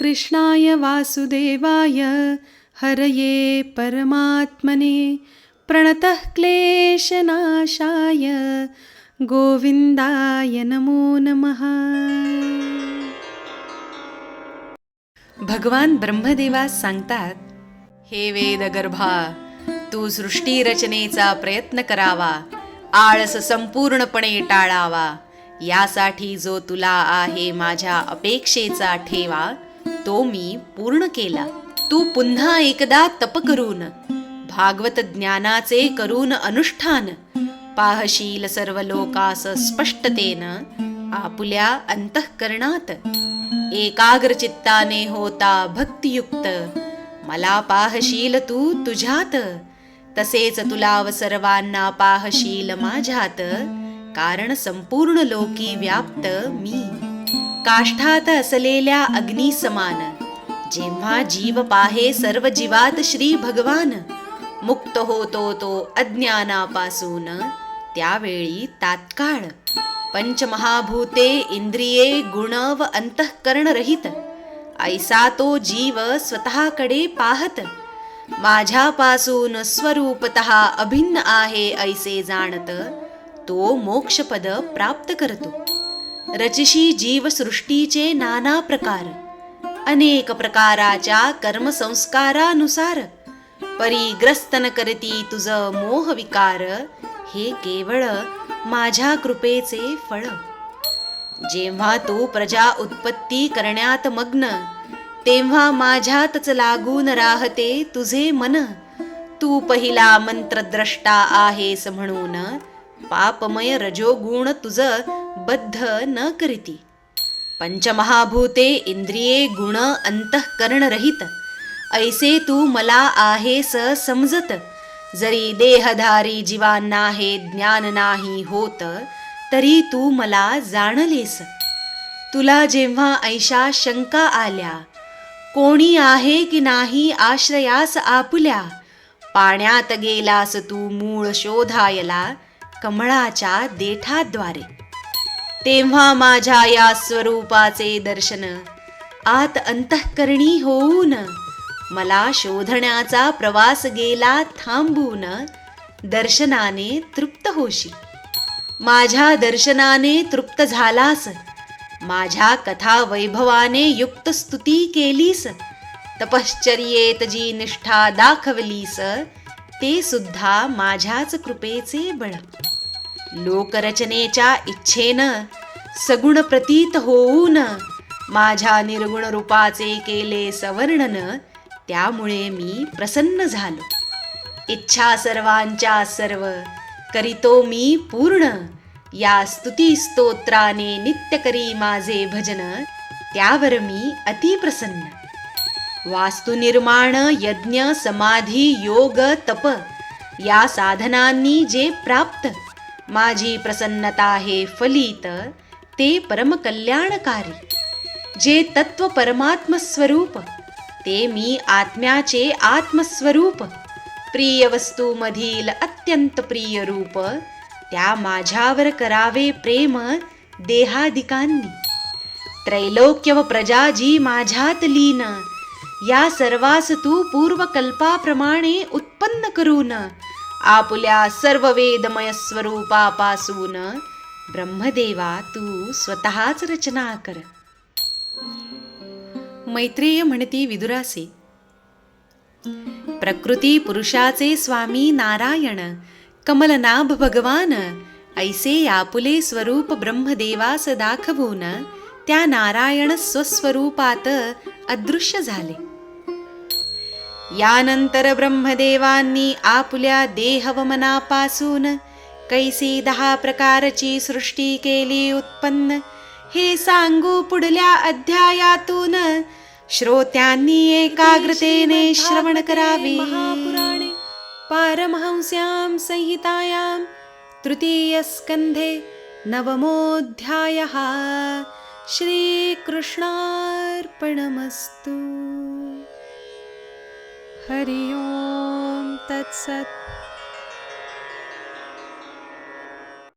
कृष्णाय वासुदेवाय हरये परमात्मने प्रणतः क्लेशनाशाय गोविन्दाय नमो नमः। भगवान ब्रह्मदेवास सांगतात हे वेदगर्भा तू सृष्टी रचनेचा प्रयत्न करावा आळस संपूर्णपणे टाळावा यासाठी जो तुला आहे माझ्या अपेक्षेचा ठेवा तो मी पूर्ण केला. तू पुन्हा एकदा तप करून भागवत ज्ञानाचे करून अनुष्ठान. पाहशील सर्व लोकास स्पष्टतेन आपुल्या अंतःकरणात. एकाग्र चित्ताने होता भक्तियुक्त. मला पाहशील तू तुझ्यात. तसेच तुला सर्वांना पाहशील माझ्यात. कारण संपूर्ण लोकी व्याप्त मी. काष्ठात असलेल्या अग्नी समान जेव्हा जीव पाहे सर्व जीवात श्री भगवान मुक्त होतो तो अज्ञानापासून. त्यावेळी तात्काळ पंचमहाभूते इंद्रिये गुण व अंतःकरण रहित ऐसा तो जीव स्वतःकडे पाहत माझ्यापासून स्वरूपत अभिन्न आहे ऐसे जाणत तो मोक्षपद प्राप्त करतो. रचिशी जीवसृष्टीचे नाना प्रकार. अनेक प्रकाराच्या कर्मसंस्कारानुसार. परिग्रस्तन करती तुझ मोह विकार हे केवळ माझ्या कृपेचे फळ. जेव्हा तू प्रजा उत्पत्ती करण्यात मग्न तेव्हा माझ्यातच लागून राहते तुझे मन. तू पहिला मंत्रद्रष्टा आहेस म्हणून पापमय रजोगुण तुझ बद्ध न करीती. पंचमहाभूते इंद्रिये गुण अंतःकरण रहित ऐसे तू मला आहेस समजत. जरी देहधारी जीवांना हे ज्ञान नाही होत तरी तू मला जाणलेस. तुला जेव्हा ऐशा शंका आल्या कोणी आहे की नाही आश्रयास आपुल्या? पाण्यात गेलास तू मूळ शोधायला कमळाच्या देठाद्वारे. तेव्हा माझ्या या स्वरूपाचे दर्शन आत अंतःकरणी होऊन मला शोधण्याचा प्रवास गेला थांबून दर्शनाने तृप्त होशी. माझ्या दर्शनाने तृप्त झालास. माझ्या कथा वैभवाने युक्त स्तुती केलीस. तपश्चर्येत जी निष्ठा दाखवलीस ते सुद्धा माझ्याच कृपेचे बळ. लोकरचनेच्या इच्छेनं सगुण प्रतीत होऊन माझ्या निर्गुण रूपाचे केले सवर्णन त्यामुळे मी प्रसन्न झालो. इच्छा सर्वांच्या सर्व करीतो मी पूर्ण. या स्तुती स्तोत्राने नित्य करी माझे भजन त्यावर मी अतिप्रसन्न. वास्तुनिर्माण यज्ञ समाधी योग तप या साधनांनी जे प्राप्त माझी प्रसन्नता हे फलित ते परमकल्याणकारी. जे तत्व परमात्म स्वरूप ते मी आत्म्याचे आत्मस्वरूप प्रिय वस्तूमधील अत्यंत प्रिय रूप त्या माझ्यावर करावे प्रेम देहादिकांनी. त्रैलोक्य व प्रजा जी माझ्यात लीन या सर्वास तू पूर्वकल्पाप्रमाणे उत्पन्न करून. आपुल्या सर्व वेदमय स्वरूपापासून. ब्रह्मदेवा तू स्वतःच रचना कर. मैत्रेय म्हणती विदुरासे. प्रकृती पुरुषाचे स्वामी नारायण. कमलनाभ भगवान. ऐसे आपुले स्वरूप ब्रह्मदेवास दाखवून. त्या नारायण स्वस्वरूपात अदृश्य झाले. यानंतर ब्रह्मदेवांनी आपुल्या देहवमनापासून कैसी दहा प्रकारची सृष्टी केली उत्पन्न. हे सांगू पुढल्या अध्यायातून श्रोत्यांनी एकाग्रतेने श्रवण करावे. महापुराणे पारमहंस्यां संहितायां तृतीयस्कन्धे नवमोऽध्यायः. श्रीकृष्णार्पणमस्तु. हरि ओं तत्सत्